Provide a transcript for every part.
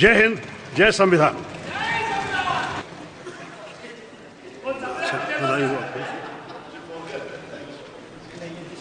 जय हिंद जय संविधान।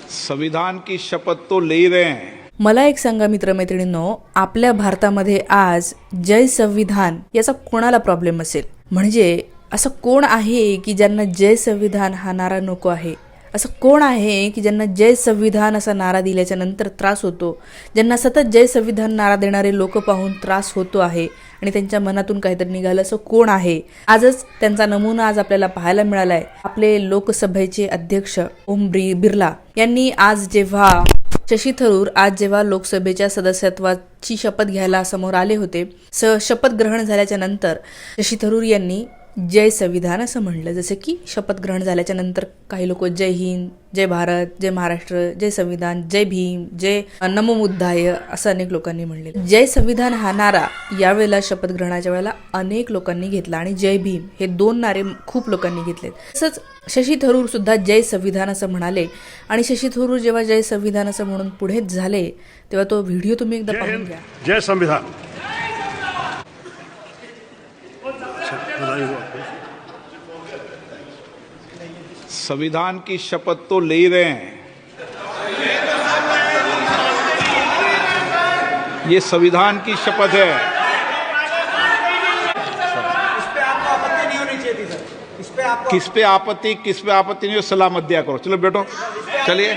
संविधान की शपथ तो ले ही रहे हैं। मला एक सांगा मित्रमैत्रिणींनो आपल्या भारतामध्ये आज जय संविधान याचा कोणाला प्रॉब्लेम असेल? म्हणजे असं कोण आहे की ज्यांना जय संविधान हा नारा नको आहे? असं कोण आहे की ज्यांना जय संविधान असा नारा दिल्याच्या नंतर त्रास होतो? ज्यांना सतत जय संविधान नारा देणारे लोक पाहून त्रास होतो आहे आणि त्यांच्या मनातून काहीतरी निघालं असं कोण आहे? आजच त्यांचा नमुना आज आपल्याला पाहायला मिळालाय. आपले लोकसभेचे अध्यक्ष ओम ब्री बिर्ला यांनी आज जेव्हा शशी थरूर आज जेव्हा लोकसभेच्या सदस्यत्वाची शपथ घ्यायला समोर आले होते स शपथ ग्रहण झाल्याच्यानंतर शशी थरूर यांनी जय संविधान असं म्हणलं. जसं की शपथ ग्रहण झाल्याच्यानंतर काही लोक जय हिंद जय भारत जय महाराष्ट्र जय संविधान जय भीम जय नमो बुद्धाय असं अनेक लोकांनी म्हणले जय संविधान हा नारा यावेळेला शपथ ग्रहणाच्या वेळेला अनेक लोकांनी घेतला आणि जय भीम हे दोन नारे खूप लोकांनी घेतले तसंच शशी थरूर सुद्धा जय संविधान असं म्हणाले आणि शशी थरूर जेव्हा जय संविधान असं म्हणून पुढे झाले तेव्हा तो व्हिडिओ तुम्ही एकदा पाहून घ्या. जय संविधान. संविधान की शपथ तो ले रहे हैं। ये संविधान की शपथ है। इस पे आपको आपत्ति नहीं होनी चाहिए थी सर। इस पे आपको किस पे आपत्ति किस पे आपत्ति नहीं हो सलाह मत दिया करो। चलो बैठो। चलिए।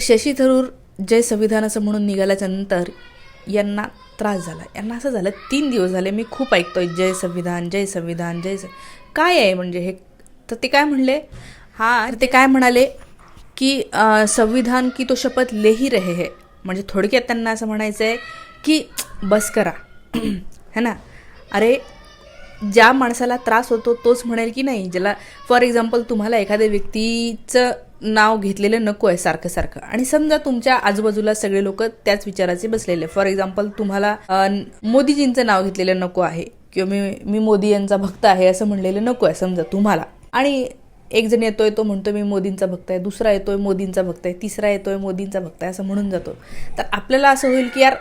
शशी थरूर जय संविधान असं म्हणून निघाल्याच्या नंतर यांना त्रास झाला. यांना असं झालं तीन दिवस झाले मी खूप ऐकतोय जय संविधान जय संविधान जय स काय आहे म्हणजे हे? तर ते काय म्हणले? हां ते काय म्हणाले? की संविधान की तो शपथ लेही रहे है. म्हणजे थोडक्यात त्यांना असं म्हणायचं आहे की बस करा. है ना? अरे ज्या माणसाला त्रास होतो तोच म्हणेल की नाही? ज्याला फॉर एक्झाम्पल तुम्हाला एखाद्या व्यक्तीचं नाव घेतलेलं नको आहे सारखं सारखं. आणि समजा तुमच्या आजूबाजूला सगळे लोक त्याच विचाराचे बसलेले. फॉर एक्झाम्पल तुम्हाला मोदीजींचं नाव घेतलेलं नको आहे. किंवा मी मी मोदी यांचा भक्त आहे असं म्हणलेलं नको आहे समजा तुम्हाला. आणि एक जण येतोय तो म्हणतो मी मोदींचा भक्त आहे. दुसरा येतोय मोदींचा भक्त आहे. तिसरा येतोय मोदींचा भक्त आहे असं म्हणून जातो. तर आपल्याला असं होईल की यार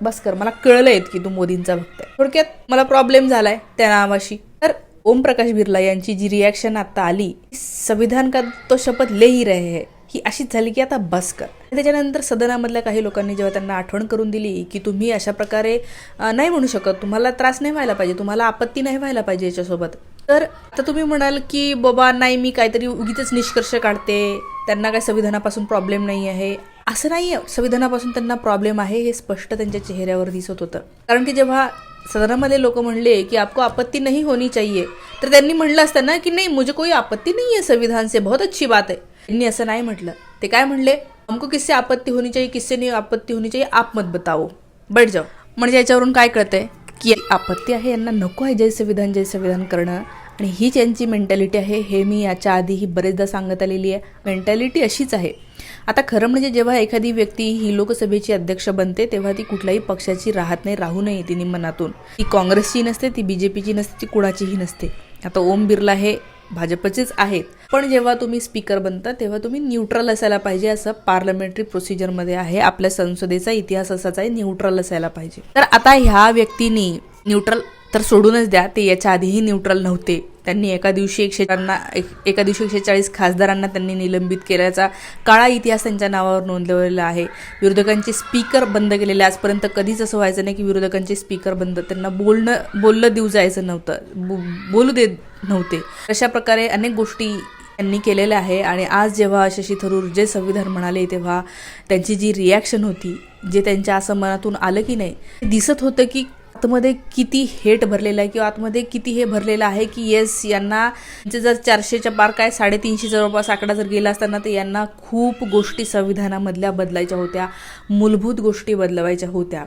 बस कर मला कळलं आहेत की तू मोदींचा भक्त आहे. थोडक्यात मला प्रॉब्लेम झालाय त्या नावाशी. तर ओमप्रकाश बिर्ला यांची जी रिॲक्शन आता आली संविधान का तो शपथ ले ही रहे है ही अशीच झाली की आता बस कर. त्याच्यानंतर सदनामधल्या काही लोकांनी जेव्हा त्यांना आठवण करून दिली की तुम्ही अशा प्रकारे नाही म्हणू शकत तुम्हाला त्रास नाही व्हायला पाहिजे तुम्हाला आपत्ती नाही व्हायला पाहिजे याच्यासोबत. तर आता तुम्ही म्हणाल की बाबा नाही मी काहीतरी उगीच निष्कर्ष काढते त्यांना काय संविधानापासून प्रॉब्लेम नाही आहे. असं नाही आहे संविधानापासून त्यांना प्रॉब्लेम आहे हे स्पष्ट त्यांच्या चेहऱ्यावर दिसत होतं. कारण की जेव्हा सदनामध्ये लोक म्हणले की आपको आपत्ती नहीं होनी चाहिए. तर त्यांनी म्हणलं असतं ना की नाही मुझे कोई आपत्ती नहीं आहे संविधान से बहुत अच्छी बात आहे त्यांनी असं नाही म्हटलं. ते काय म्हणले? हमको किससे आपत्ती होनी चाहिए किससे नहीं आपत्ती होनी चाहिए आप मत बताओ. बैठ जाओ. म्हणजे याच्यावरून काय कळतंय? की आपत्ती आहे यांना नको आहे जय संविधान जय संविधान करणं. आणि हीच यांची मेंटॅलिटी आहे. हे मी याच्या आधीही बरेचदा सांगत आलेली आहे. मेंटॅलिटी अशीच आहे. आता खरं म्हणजे जेव्हा एखादी व्यक्ती ही लोकसभेची अध्यक्ष बनते तेव्हा ती कुठल्याही पक्षाची राहत नाही राहू नये तिने मनातून. ती काँग्रेसची नसते ती बी जे पीची नसते ती कुणाचीही नसते. आता ओम बिर्ला हे भाजपचेच आहेत. पण जेव्हा तुम्ही स्पीकर बनता तेव्हा तुम्ही न्यूट्रल असायला पाहिजे असं पार्लमेंटरी प्रोसिजरमध्ये आहे. आपल्या संसदेचा इतिहास असाच आहे न्यूट्रल असायला पाहिजे. तर आता ह्या व्यक्तीने न्यूट्रल तर सोडूनच द्या. ते याच्या आधीही न्यूट्रल नव्हते. त्यांनी एका दिवशी एकशे त्यांना एक- एका दिवशी एकशे चाळीस खासदारांना त्यांनी निलंबित केल्याचा काळा इतिहास त्यांच्या नावावर नोंदवलेला आहे. विरोधकांचे स्पीकर बंद केलेले आजपर्यंत कधीच असं व्हायचं नाही की विरोधकांचे स्पीकर बंद. त्यांना बोलणं बोललं देऊ जायचं नव्हतं. बो- बोलू देत नव्हते. अशा प्रकारे अनेक गोष्टी त्यांनी केलेल्या आहे आणि आज जेव्हा शशी थरूर जे संविधान म्हणाले तेव्हा त्यांची जी रिॲक्शन होती जे त्यांच्या असं मनातून आलं की नाही दिसत होतं की आतमध्ये किती हेट भरलेलं आहे किंवा आतमध्ये किती हे भरलेलं आहे की येस यांना म्हणजे जर चारशेच्या पार काय साडेतीनशे जवळपास आकडा जर गेला असताना तर यांना खूप गोष्टी संविधानामधल्या बदलायच्या होत्या मूलभूत गोष्टी बदलवायच्या होत्या.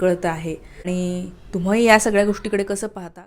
कळतं आहे. आणि तुम्ही या सगळ्या गोष्टीकडे कसं पाहता?